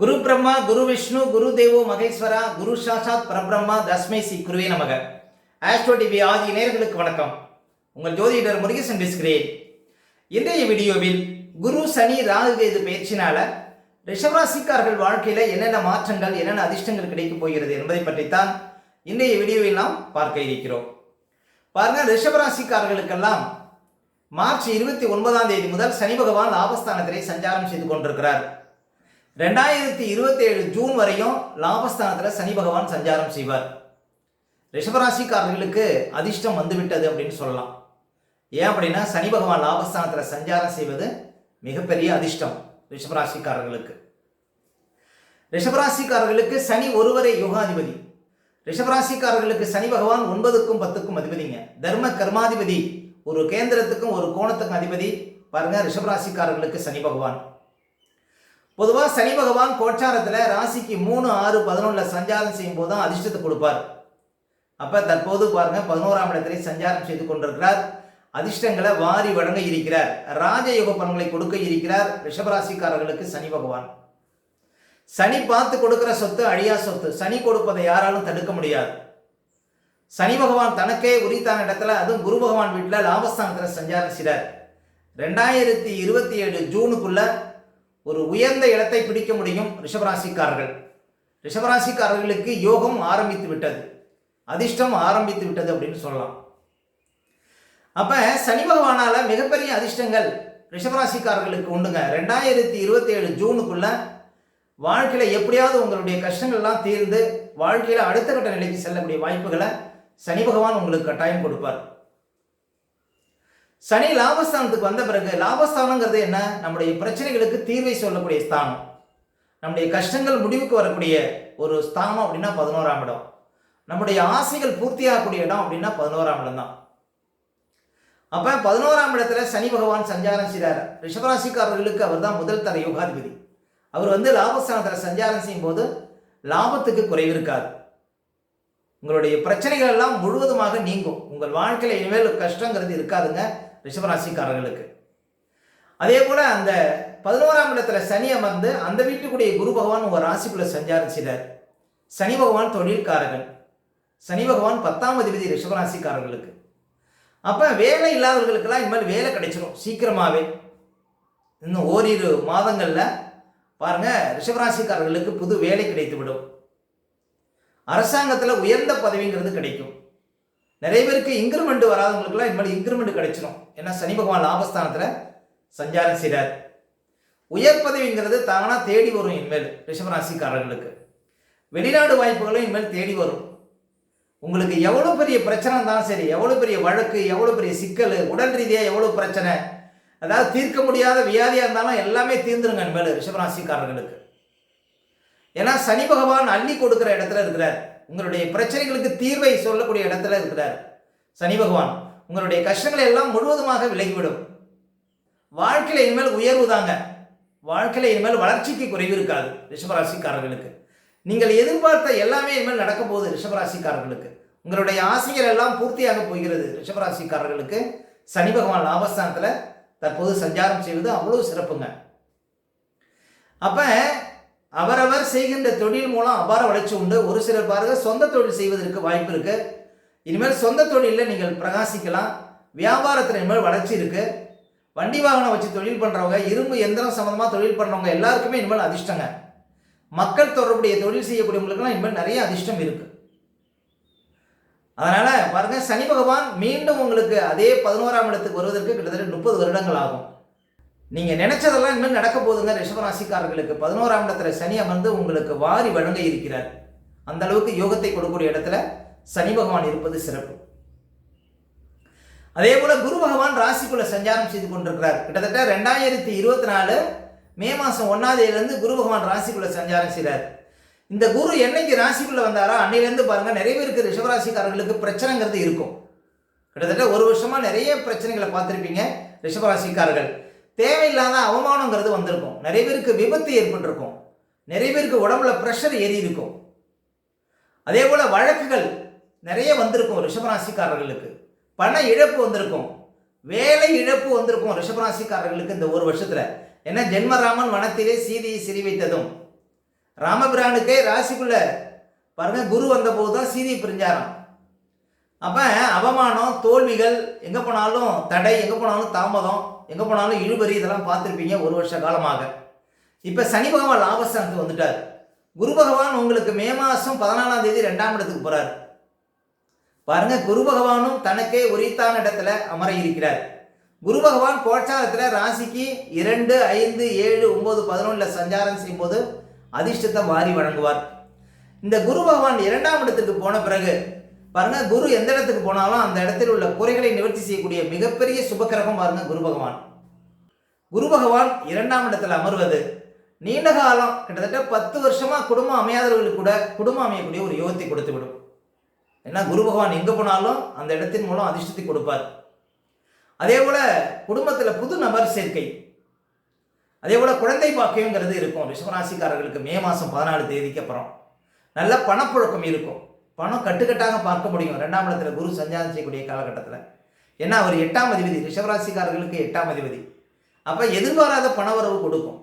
குரு பிரம்மா குரு விஷ்ணு குரு தேவோ மகேஸ்வரா குரு சாசாத் பரபிரம்மா தஸ்மை சி குருவே நமக. ஆஸ்ட்ரோ டிவி ஆதி நேர்களுக்கு வணக்கம். உங்கள் ஜோதிடர் முருகேசன் பேசுகிறேன். இன்றைய வீடியோவில் குரு சனி ராகு கேது பயிற்சினால ரிஷபராசிக்கார்கள் வாழ்க்கையில என்னென்ன மாற்றங்கள் என்னென்ன அதிர்ஷ்டங்கள் கிடைக்கப் போகிறது என்பதை பற்றித்தான் இன்றைய வீடியோவில் நாம் பார்க்க இருக்கிறோம். பாருங்க ரிஷபராசிக்காரர்களுக்கெல்லாம் மார்ச் இருபத்தி ஒன்பதாம் தேதி முதல் சனி பகவான் லாபஸ்தானத்திலே சஞ்சாரம் செய்து கொண்டிருக்கிறார். ரெண்டாயிரத்தி இருபத்தி ஏழு ஜூன் வரையும் லாபஸ்தானத்தில் சனி பகவான் சஞ்சாரம் செய்வார். ரிஷபராசிக்காரர்களுக்கு அதிர்ஷ்டம் வந்துவிட்டது அப்படின்னு சொல்லலாம். ஏன் அப்படின்னா சனி பகவான் லாபஸ்தானத்தில் சஞ்சாரம் செய்வது மிகப்பெரிய அதிர்ஷ்டம் ரிஷபராசிக்காரர்களுக்கு. ரிஷபராசிக்காரர்களுக்கு சனி ஒருவரே யோகாதிபதி. ரிஷபராசிக்காரர்களுக்கு சனி பகவான் ஒன்பதுக்கும் பத்துக்கும் அதிபதிங்க. தர்ம கர்மாதிபதி. ஒரு கேந்திரத்துக்கும் ஒரு கோணத்துக்கும் அதிபதி. பாருங்க ரிஷபராசிக்காரர்களுக்கு சனி பகவான். பொதுவாக சனி பகவான் கோச்சாரத்தில் ராசிக்கு மூணு ஆறு பதினொன்றில் சஞ்சாரம் செய்யும் போது தான் அதிர்ஷ்டத்தை கொடுப்பார். அப்போ தற்போது பாருங்க பதினோராம் இடத்திலே சஞ்சாரம் செய்து கொண்டிருக்கிறார். அதிர்ஷ்டங்களை வாரி வழங்க இருக்கிறார். ராஜயோக பலன்களை கொடுக்க இருக்கிறார். ரிஷபராசிக்காரர்களுக்கு சனி பகவான். சனி பார்த்து கொடுக்கிற சொத்து அழியா சொத்து. சனி கொடுப்பதை யாராலும் தடுக்க முடியாது. சனி பகவான் தனக்கே உரித்தான இடத்துல அதுவும் குரு பகவான் வீட்டில் லாபஸ்தானத்தில் சஞ்சாரம் செய்கிறார் ரெண்டாயிரத்தி இருபத்தி ஏழு ஜூனுக்குள்ள ஒரு உயர்ந்த இடத்தை பிடிக்க முடியும் ரிஷபராசிக்காரர்கள். ரிஷபராசிக்காரர்களுக்கு யோகம் ஆரம்பித்து விட்டது. அதிர்ஷ்டம் ஆரம்பித்து விட்டது அப்படின்னு சொல்லலாம். அப்ப சனி பகவானால மிகப்பெரிய அதிர்ஷ்டங்கள் ரிஷபராசிக்காரர்களுக்கு உண்டுங்க. ரெண்டாயிரத்தி இருபத்தி ஏழு ஜூனுக்குள்ள வாழ்க்கையில எப்படியாவது உங்களுடைய கஷ்டங்கள்லாம் தீர்ந்து வாழ்க்கையில அடுத்த கட்ட நிலைக்கு செல்லக்கூடிய வாய்ப்புகளை சனி பகவான் உங்களுக்கு கட்டாயம் கொடுப்பார். சனி லாபஸ்தானத்துக்கு வந்த பிறகு லாபஸ்தானங்கிறது என்ன? நம்முடைய பிரச்சனைகளுக்கு தீர்வை சொல்லக்கூடிய ஸ்தானம். நம்முடைய கஷ்டங்கள் முடிவுக்கு வரக்கூடிய ஒரு ஸ்தானம் அப்படின்னா பதினோராம் இடம். நம்முடைய ஆசைகள் பூர்த்தியாகக்கூடிய இடம் அப்படின்னா பதினோராம் இடம் தான். அப்போ பதினோராம் இடத்துல சனி பகவான் சஞ்சாரம் செய்கிறார் ரிஷபராசிக்காரர்களுக்கு அவர் தான் முதல் தர யோகாதிபதி. அவர் வந்து லாபஸ்தானத்தில் சஞ்சாரம் செய்யும் போது லாபத்துக்கு குறைவு இருக்காது. உங்களுடைய பிரச்சனைகள் எல்லாம் முழுவதுமாக நீங்கும். உங்கள் வாழ்க்கையில் இனிமேல் கஷ்டங்கிறது இருக்காதுங்க. ரிஷபராசிக்காரர்களுக்கு. அதே போல அந்த பதினோராம் இடத்துல சனி அமர்ந்து அந்த வீட்டுக்குடைய குரு பகவான் உங்கள் ராசிக்குள்ளே சஞ்சாரம் செய்தார். சனி பகவான் தொழில்காரர்கள் சனி பகவான் பத்தாம் அதிபதி ரிஷபராசிக்காரர்களுக்கு. அப்போ வேலை இல்லாதவர்களுக்கெல்லாம் இனிமேல் வேலை கிடைச்சிடும் சீக்கிரமாகவே இன்னும் ஓரிரு மாதங்களில் பாருங்கள் ரிஷபராசிக்காரர்களுக்கு புது வேலை கிடைத்து விடும் அரசாங்கத்தில் உயர்ந்த பதவிங்கிறது கிடைக்கும். நிறைய பேருக்கு இன்க்ரிமெண்ட் வராதவங்களுக்குலாம் இனிமேல் இன்க்ரிமெண்ட் கிடைச்சிடும் ஏன்னா சனி பகவான் லாபஸ்தானத்தில் சஞ்சாரம் செய்கிறார் உயர் பதவிங்கிறது தானாக தேடி வரும் இனிமேல் ரிஷபராசிக்காரர்களுக்கு. வெளிநாடு வாய்ப்புகளும் இனிமேல் தேடி வரும். உங்களுக்கு எவ்வளோ பெரிய பிரச்சனை இருந்தாலும் சரி எவ்வளோ பெரிய வழக்கு எவ்வளோ பெரிய சிக்கல் உடல் ரீதியாக எவ்வளோ பிரச்சனை அதாவது தீர்க்க முடியாத வியாதியாக இருந்தாலும் எல்லாமே தீர்ந்துருங்க இனிமேல் ரிஷபராசிக்காரர்களுக்கு. ஏன்னா சனி பகவான் அள்ளி கொடுக்குற இடத்துல இருக்கிறார். உங்களுடைய பிரச்சனைகளுக்கு தீர்வை சொல்லக்கூடிய இடத்துல இருக்கிறார். சனி பகவான் உங்களுடைய கஷ்டங்களை எல்லாம் முழுவதுமாக விலகிவிடும். வாழ்க்கையில் இனிமேல் உயர்வு தாங்க. வாழ்க்கையில் இனிமேல் வளர்ச்சிக்கு குறைவு இருக்காது ரிஷபராசிக்காரர்களுக்கு. நீங்கள் எதிர்பார்த்த எல்லாமே இனிமேல் நடக்க போகுது ரிஷபராசிக்காரர்களுக்கு. உங்களுடைய ஆசைகள் எல்லாம் பூர்த்தியாக போகிறது ரிஷபராசிக்காரர்களுக்கு. சனி பகவான் லாபஸ்தானத்தில் தற்போது சஞ்சாரம் செய்வது அவ்வளோ சிறப்புங்க. அப்போ அவரவர் செய்கின்ற தொழில் மூலம் அபார வளர்ச்சி உண்டு. ஒரு சிலர் பாருங்க சொந்த தொழில் செய்வதற்கு வாய்ப்பு இருக்கு. இனிமேல் சொந்த தொழிலில் நீங்கள் பிரகாசிக்கலாம். வியாபாரத்தில் இனிமேல் வளர்ச்சி இருக்கு. வண்டி வாகனம் வச்சு தொழில் பண்ணுறவங்க இரும்பு எந்திரம் சம்மந்தமாக தொழில் பண்ணுறவங்க எல்லாருக்குமே இனிமேல் அதிர்ஷ்டங்க. மக்கள் தொடர்புடைய தொழில் செய்யக்கூடியவங்களுக்குலாம் இனிமேல் நிறைய அதிர்ஷ்டம் இருக்கு. அதனால பாருங்க சனி பகவான் மீண்டும் உங்களுக்கு அதே பதினோராம் இடத்துக்கு வருவதற்கு கிட்டத்தட்ட முப்பது வருடங்கள் ஆகும். நீங்கள் நினைச்சதெல்லாம் இன்னும் நடக்க போதுங்க ரிஷபராசிக்காரர்களுக்கு. பதினோராம் இடத்துல சனி அமர்ந்து உங்களுக்கு வாரி வழங்க இருக்கிறார். அந்த அளவுக்கு யோகத்தை கொடுக்கக்கூடிய இடத்துல சனி பகவான் இருப்பது சிறப்பு. அதே போல குரு பகவான் ராசிக்குள்ள சஞ்சாரம் செய்து கொண்டிருக்கிறார். கிட்டத்தட்ட ரெண்டாயிரத்தி இருபத்தி நாலு மே மாதம் ஒன்னாவதுலேருந்து குரு பகவான் ராசிக்குள்ள சஞ்சாரம் செய்கிறார் இந்த குரு என்னைக்கு ராசிக்குள்ள வந்தாரோ அன்னையிலேருந்து பாருங்க நிறைய பேருக்கு ரிஷபராசிக்காரர்களுக்கு பிரச்சனைங்கிறது இருக்கும். கிட்டத்தட்ட ஒரு வருஷமா நிறைய பிரச்சனைகளை பார்த்துருப்பீங்க ரிஷபராசிக்காரர்கள். தேவையில்லாத அவமானங்கிறது வந்திருக்கும். நிறைய பேருக்கு விபத்து ஏற்பட்டிருக்கும். நிறைய பேருக்கு உடம்புல ப்ரெஷர் ஏறி இருக்கும். அதே போல் வழக்குகள் நிறைய வந்திருக்கும் ரிஷபராசிக்காரர்களுக்கு. பண இழப்பு வந்திருக்கும். வேலை இழப்பு வந்திருக்கும் ரிஷபராசிக்காரர்களுக்கு இந்த ஒரு வருஷத்தில். ஏன்னா ஜென்மராமன் வனத்திலே சீதையை சிரி வைத்ததும். ராமபிரானுக்கே ராசிக்குள்ள பாருங்க குரு வந்தபோது தான் சீதையை பிரிஞ்சாராம். அப்போ அவமானம் தோல்விகள் எங்கே போனாலும் தடை எங்கே போனாலும் தாமதம் எங்கே போனாலும் இழுபறி இதெல்லாம் பார்த்துருப்பீங்க ஒரு வருஷ காலமாக. இப்போ சனி பகவான் லாபஸ்தானத்துக்கு வந்துட்டார். குரு பகவான் உங்களுக்கு மே மாதம் பதினாலாம் தேதி ரெண்டாம் இடத்துக்கு போகிறார் பாருங்க குரு பகவானும் தனக்கே உரித்தான இடத்துல அமர இருக்கிறார். குரு பகவான் கோச்சாரத்தில் ராசிக்கு இரண்டு ஐந்து ஏழு ஒம்பது பதினொன்றில் சஞ்சாரம் செய்யும்போது அதிர்ஷ்டத்தை வாரி வழங்குவார். இந்த குரு பகவான் இரண்டாம் இடத்துக்கு போன பிறகு பாருங்க குரு எந்த இடத்துக்கு போனாலும் அந்த இடத்தில் உள்ள குறைகளை நிவர்த்தி செய்யக்கூடிய மிகப்பெரிய சுபக்கிரகம் பாருங்க குரு பகவான். குரு பகவான் இரண்டாம் இடத்துல அமர்வது நீண்ட காலம் கிட்டத்தட்ட பத்து வருஷமா குடும்பம் அமையாதவர்களுக்கு கூட குடும்பம் அமையக்கூடிய ஒரு யோகத்தை கொடுத்து விடும் ஏன்னா குரு பகவான் எங்கே போனாலும் அந்த இடத்தின் மூலம் அதிர்ஷ்டத்தை கொடுப்பார். அதே போல குடும்பத்தில் புது நபர் சேர்க்கை. அதே போல குழந்தை பாக்கியங்கிறது இருக்கும். ரிஷபராசிக்காரர்களுக்கு மே மாதம் பதினாலு தேதிக்கு அப்புறம். நல்ல பணப்புழக்கம் இருக்கும். பணம் கட்டுக்கட்டாக பார்க்க முடியும். ரெண்டாம் இடத்துல குரு சஞ்சாரம் செய்யக்கூடிய காலகட்டத்தில். ஏன்னா அவர் எட்டாம் அதிபதி ரிஷபராசிக்காரர்களுக்கு எட்டாம் அதிபதி. அப்போ எதிர்பாராத பணவரவு கொடுக்கும்.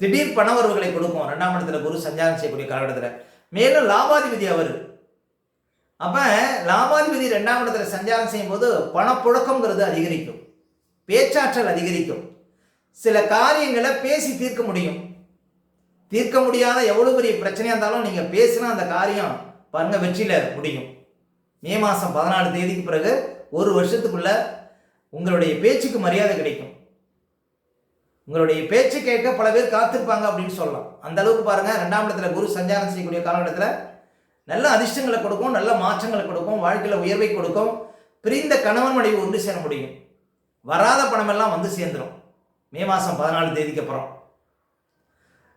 திடீர் பணவரவுகளை கொடுக்கும். ரெண்டாம் இடத்துல குரு சஞ்சாரம் செய்யக்கூடிய காலகட்டத்தில். மேலும் லாபாதிபதி அவர். அப்போ லாபாதிபதி ரெண்டாம் இடத்துல சஞ்சாரம் செய்யும்போது பணப்புழக்கங்கிறது அதிகரிக்கும். பேச்சாற்றல் அதிகரிக்கும். சில காரியங்களை பேசி தீர்க்க முடியும். தீர்க்க முடியாத எவ்வளோ பெரிய பிரச்சனையாக இருந்தாலும் நீங்கள் பேசினா அந்த காரியம் பாருங்க வெற்றியில் முடியும். மே மாதம் பதினாலு தேதிக்கு பிறகு ஒரு வருஷத்துக்குள்ள உங்களுடைய பேச்சுக்கு மரியாதை கிடைக்கும். உங்களுடைய பேச்சு கேட்க பல பேர் காத்திருப்பாங்க அப்படின்னு சொல்லலாம். அந்த அளவுக்கு பாருங்க ரெண்டாம் இடத்துல குரு சஞ்சாரம் செய்யக்கூடிய காலகட்டத்தில் நல்ல அதிர்ஷ்டங்களை கொடுக்கும் நல்ல மாற்றங்களை கொடுக்கும் வாழ்க்கையில் உயர்வை கொடுக்கும் பிரிந்த கணவன் மனைவி ஒன்று சேர முடியும். வராத பணமெல்லாம் வந்து சேர்ந்துடும் மே மாதம் பதினாலு தேதிக்கு அப்புறம்.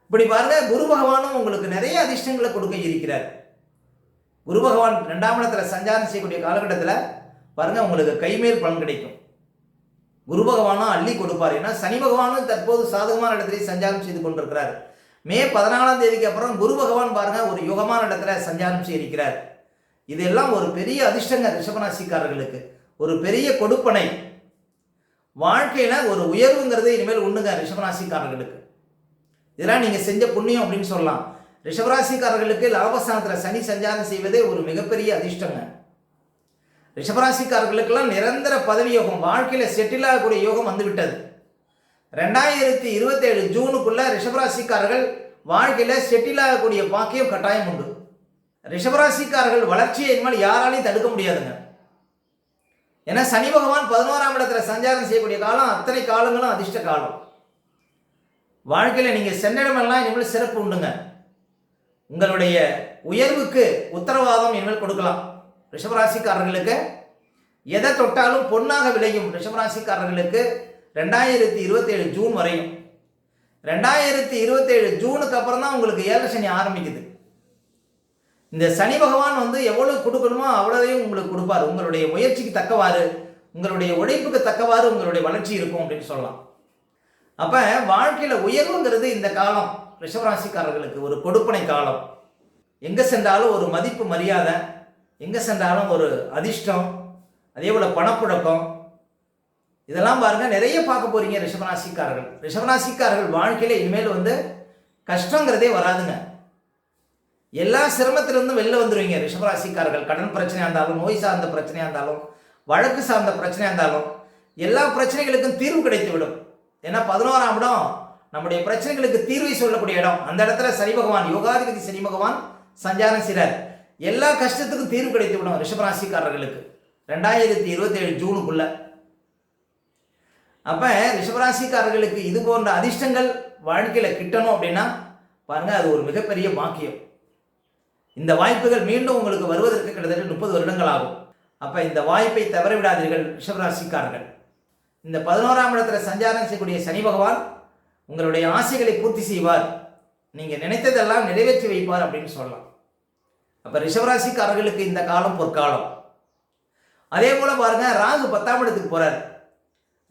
இப்படி பாருங்க குரு பகவானும் உங்களுக்கு நிறைய அதிர்ஷ்டங்களை கொடுக்க இருக்கிறார். குரு பகவான் ரெண்டாம் இடத்துல சஞ்சாரம் செய்யக்கூடிய காலகட்டத்தில் பாருங்க உங்களுக்கு கைமேல் பலன் கிடைக்கும். குரு பகவானும் அள்ளி கொடுப்பார். ஏன்னா சனி பகவானும் தற்போது சாதகமான இடத்துல சஞ்சாரம் செய்து கொண்டிருக்கிறார். மே பதினாலாம் தேதிக்கு அப்புறம் குரு பகவான் பாருங்க ஒரு யுகமான இடத்துல சஞ்சாரம் செய்திருக்கிறார். இதெல்லாம் ஒரு பெரிய அதிர்ஷ்டங்க ரிஷபராசிக்காரர்களுக்கு. ஒரு பெரிய கொடுப்பனை. வாழ்க்கையில ஒரு உயர்வுங்கிறது இனிமேல் உண்டுங்க ரிஷபராசிக்காரர்களுக்கு. இதெல்லாம் நீங்க செஞ்ச புண்ணியம் அப்படின்னு சொல்லலாம். ரிஷபராசிக்காரர்களுக்கு லாபஸ்தானத்தில் சனி சஞ்சாரம் செய்வதே ஒரு மிகப்பெரிய அதிர்ஷ்டங்க. ரிஷபராசிக்காரர்களுக்கெல்லாம் நிரந்தர பதவி யோகம் வாழ்க்கையில் செட்டில் ஆகக்கூடிய யோகம் வந்துவிட்டது. ரெண்டாயிரத்தி இருபத்தேழு ஜூனுக்குள்ள ரிஷபராசிக்காரர்கள் வாழ்க்கையில் செட்டில் ஆகக்கூடிய பாக்கியம் கட்டாயம் உண்டு. ரிஷபராசிக்காரர்கள் வளர்ச்சியை இனிமேல் யாராலையும் தடுக்க முடியாதுங்க. ஏன்னா சனி பகவான் பதினோராம் இடத்துல சஞ்சாரம் செய்யக்கூடிய காலம் அத்தனை காலங்களும் அதிர்ஷ்ட காலம். வாழ்க்கையில் நீங்கள் சென்ற இடமெல்லாம் இனிமேல் சிறப்பு உண்டுங்க. உங்களுடைய உயர்வுக்கு உத்தரவாதம் இனிமேல் கொடுக்கலாம். ரிஷபராசிக்காரர்களுக்கு எதை தொட்டாலும் பொன்னாக விளையும் ரிஷபராசிக்காரர்களுக்கு ரெண்டாயிரத்தி இருபத்தேழு ஜூன் வரையும். ரெண்டாயிரத்தி இருபத்தேழு ஜூனுக்கு அப்புறம் தான் உங்களுக்கு ஏலசனி சனி ஆரம்பிக்குது. இந்த சனி பகவான் வந்து எவ்வளவு கொடுக்கணுமோ அவ்வளோதையும் உங்களுக்கு கொடுப்பார். உங்களுடைய முயற்சிக்கு தக்கவாறு உங்களுடைய உழைப்புக்கு தக்கவாறு உங்களுடைய வளர்ச்சி இருக்கும் அப்படின்னு சொல்லலாம். அப்போ வாழ்க்கையில் உயர்வுங்கிறது இந்த காலம். ரிஷவராசிக்காரர்களுக்கு ஒரு கொடுப்பனை காலம். எங்கே சென்றாலும் ஒரு மதிப்பு மரியாதை. எங்கே சென்றாலும் ஒரு அதிர்ஷ்டம். அதே போல் பணப்புழக்கம். இதெல்லாம் பாருங்க நிறைய பார்க்க போகிறீங்க ரிஷபராசிக்காரர்கள். ரிஷபராசிக்காரர்கள் வாழ்க்கையில் இனிமேல் வந்து கஷ்டங்கிறதே வராதுங்க. எல்லா சிரமத்திலிருந்தும் வெளில வந்துடுவீங்க ரிஷபராசிக்காரர்கள். கடன் பிரச்சனையாக இருந்தாலும் நோய் சார்ந்த பிரச்சனையாக இருந்தாலும் வழக்கு சார்ந்த பிரச்சனையாக இருந்தாலும் எல்லா பிரச்சனைகளுக்கும் தீர்வு கிடைத்து விடும் ஏன்னா பதினோராம் இடம். நம்முடைய பிரச்சனைகளுக்கு தீர்வை சொல்லக்கூடிய இடம். அந்த இடத்துல சனி பகவான் யோகாதிபதி சனி பகவான் சஞ்சாரம் செய்கிறார் எல்லா கஷ்டத்துக்கும் தீர்வு கிடைத்து விடும் ரிஷபராசிக்காரர்களுக்கு. ரெண்டாயிரத்தி இருபத்தி ஏழு ஜூனுக்குள்ள. அப்போ ரிஷபராசிக்காரர்களுக்கு இது போன்ற அதிர்ஷ்டங்கள் வாழ்க்கையில் கிட்டணும் அப்படின்னா பாருங்க அது ஒரு மிகப்பெரிய பாக்கியம். இந்த வாய்ப்புகள் மீண்டும் உங்களுக்கு வருவதற்கு கிட்டத்தட்ட முப்பது வருடங்கள் ஆகும். அப்போ இந்த வாய்ப்பை தவறவிடாதீர்கள் ரிஷபராசிக்காரர்கள். இந்த பதினோராம் இடத்துல சஞ்சாரம் செய்யக்கூடிய சனி பகவான் உங்களுடைய ஆசைகளை பூர்த்தி செய்வார். நீங்கள் நினைத்ததெல்லாம் நிறைவேற்றி வைப்பார் அப்படின்னு சொல்லலாம். அப்போ ரிஷவராசிக்காரர்களுக்கு இந்த காலம் பொற்காலம். அதே போல் பாருங்கள் ராகு பத்தாம் இடத்துக்கு போகிறார்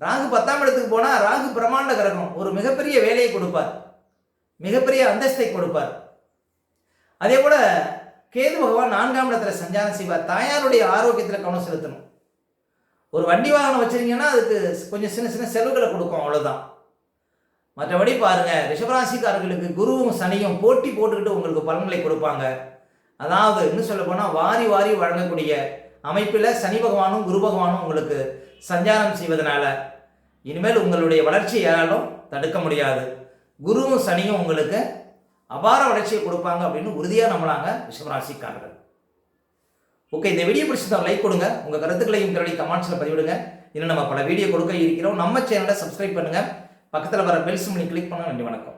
ராகு பத்தாம் இடத்துக்கு போனால் ராகு பிரம்மாண்ட கிரகம் ஒரு மிகப்பெரிய வேலையை கொடுப்பார். மிகப்பெரிய அந்தஸ்தை கொடுப்பார். அதே போல் கேது பகவான் நான்காம் இடத்துல சஞ்சாரம் செய்வார். தாயாருடைய ஆரோக்கியத்தில் கவனம் செலுத்தணும். ஒரு வண்டி வாகனம் வச்சிருக்கீங்கன்னா அதுக்கு கொஞ்சம் சின்ன சின்ன செலவுகளை கொடுக்கும் அவ்வளோதான் மற்றபடி பாருங்கள் ரிஷபராசிக்காரர்களுக்கு குருவும் சனியும் போட்டி போட்டுக்கிட்டு உங்களுக்கு பலன்களை கொடுப்பாங்க. அதாவது இன்னும் சொல்ல போனால் வாரி வாரி வழங்கக்கூடிய அமைப்பில் சனி பகவானும் குரு பகவானும் உங்களுக்கு சஞ்சாரம் செய்வதனால இனிமேல் உங்களுடைய வளர்ச்சி யாராலும் தடுக்க முடியாது. குருவும் சனியும் உங்களுக்கு அபார வளர்ச்சியை கொடுப்பாங்க அப்படின்னு உறுதியாக நம்பலாங்க ரிஷபராசிக்காரர்கள். ஓகே இந்த வீடியோ பிடிச்சிருந்தா லைக் கொடுங்க. உங்கள் கருத்துக்களையும் கருடி கமெண்ட்ஸில் பதிவிடுங்க. இன்னும் நம்ம பல வீடியோ கொடுக்க இருக்கிறோம். நம்ம சேனலை சப்ஸ்கிரைப் பண்ணுங்கள் பக்கத்தில் வர பெல் சிம்னி கிளிக் பண்ண வேண்டிய வணக்கம்.